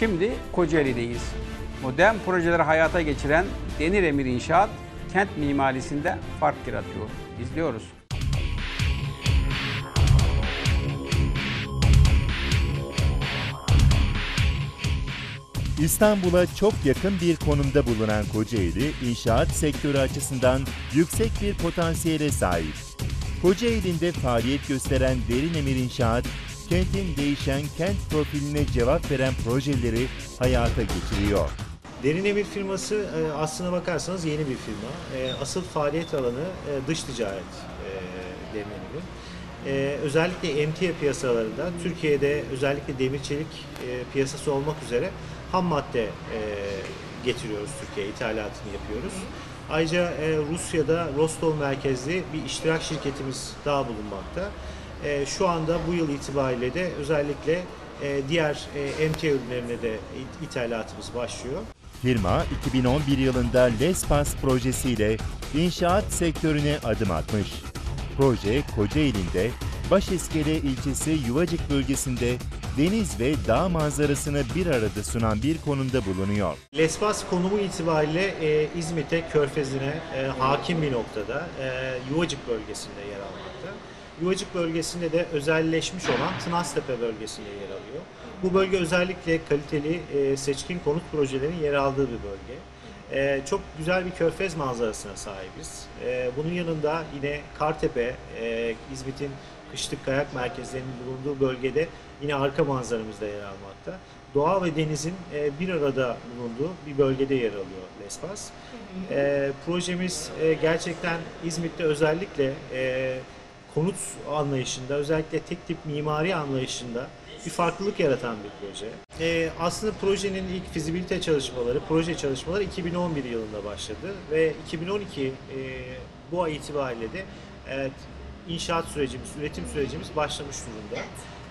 Şimdi Kocaeli'deyiz. Modern projeleri hayata geçiren Denir Emir İnşaat, kent mimarisinde fark yaratıyor. İzliyoruz. İstanbul'a çok yakın bir konumda bulunan Kocaeli, inşaat sektörü açısından yüksek bir potansiyele sahip. Kocaeli'nde faaliyet gösteren Derin Emir İnşaat, kentin değişen kent profiline cevap veren projeleri hayata geçiriyor. Derin Emir firması e, aslına bakarsanız yeni bir firma. E, Asıl faaliyet alanı e, dış ticaret e, Derin Emir'in. E, Özellikle emtia piyasalarında Türkiye'de özellikle demir çelik piyasası olmak üzere ham madde getiriyoruz Türkiye'ye, ithalatını yapıyoruz. Ayrıca Rusya'da Rostov merkezli bir iştirak şirketimiz daha bulunmakta. E, Şu anda bu yıl itibariyle de özellikle e, diğer e, emtia ürünlerine de it- ithalatımız başlıyor. Firma 2011 yılında Lespas projesiyle inşaat sektörüne adım atmış. Proje Kocaeli'nde Başiskele ilçesi Yuvacık bölgesinde deniz ve dağ manzarasını bir arada sunan bir konumda bulunuyor. Lesbos konumu itibariyle e, İzmit'e, Körfezi'ne e, hakim bir noktada e, Yuvacık bölgesinde yer almakta. Yuvacık bölgesinde de özelleşmiş olan Tınaztepe bölgesinde yer alıyor. Bu bölge özellikle kaliteli e, seçkin konut projelerinin yer aldığı bir bölge. E, çok güzel bir körfez manzarasına sahibiz. E, bunun yanında yine Kartepe, e, İzmit'in kışlık kayak merkezlerinin bulunduğu bölgede yine arka manzaramızda yer almakta. Doğa ve denizin bir arada bulunduğu bir bölgede yer alıyor Lesbos. E, projemiz gerçekten İzmit'te özellikle e, konut anlayışında, özellikle tek tip mimari anlayışında bir farklılık yaratan bir proje. E, aslında projenin ilk fizibilite çalışmaları, proje çalışmaları 2011 yılında başladı ve 2012 e, bu ay itibariyle de e, inşaat sürecimiz, üretim sürecimiz başlamış durumda.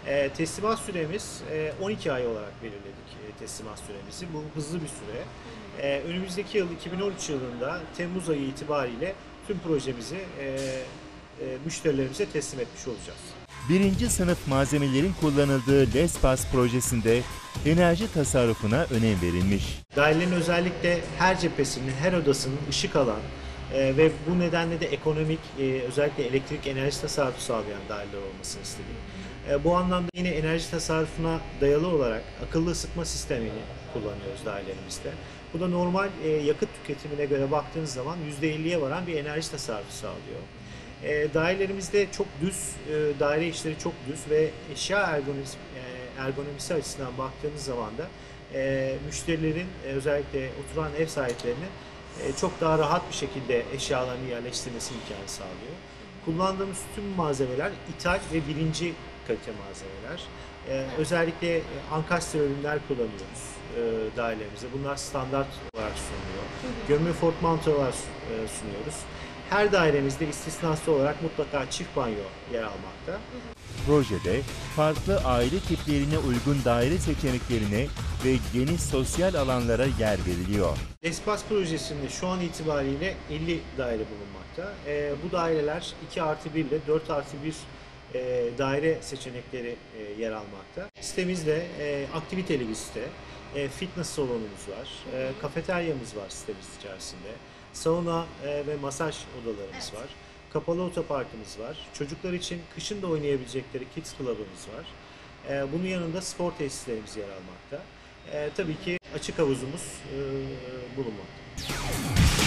E, teslimat süremiz e, 12 ay olarak belirledik e, teslimat süremizi. Bu hızlı bir süre. E, önümüzdeki yıl 2013 yılında Temmuz ayı itibariyle tüm projemizi e, müşterilerimize teslim etmiş olacağız. Birinci sınıf malzemelerin kullanıldığı Lespas projesinde enerji tasarrufuna önem verilmiş. Dairelerin özellikle her cephesinin, her odasının ışık alan e, ve bu nedenle de ekonomik, e, özellikle elektrik enerji tasarrufu sağlayan daireler olmasını istedik. E, bu anlamda yine enerji tasarrufuna dayalı olarak akıllı ısıtma sistemini kullanıyoruz dairelerimizde. Bu da normal e, yakıt tüketimine göre baktığınız zaman %50'ye varan bir enerji tasarrufu sağlıyor. E, dairelerimizde çok düz, e, daire içleri çok düz ve eşya ergonomisi, e, ergonomisi açısından baktığınız zaman da e, müşterilerin e, özellikle oturan ev sahiplerinin e, çok daha rahat bir şekilde eşyalarını yerleştirmesi imkanı sağlıyor. Kullandığımız tüm malzemeler ithal ve birinci kalite malzemeler. E, özellikle e, ankastre ürünler kullanıyoruz e, dairelerimizde. Bunlar standart olarak sunuluyor. Gömme fort mount olarak e, sunuyoruz. Her dairemizde istisnasız olarak mutlaka çift banyo yer almakta. Projede farklı aile tiplerine uygun daire seçeneklerine ve geniş sosyal alanlara yer veriliyor. Espas projesinde şu an itibariyle 50 daire bulunmakta. Ee, bu daireler 2 artı 1 ile 4 artı 1 e, daire seçenekleri e, yer almakta. Sitemizde e, aktiviteli bir site, e, fitness salonumuz var, e, kafeteryamız var sitemiz içerisinde, sauna e, ve masaj odalarımız var, kapalı otoparkımız var, çocuklar için kışın da oynayabilecekleri kids club'ımız var. E, bunun yanında spor tesislerimiz yer almakta. E, tabii ki açık havuzumuz e, bulunmakta.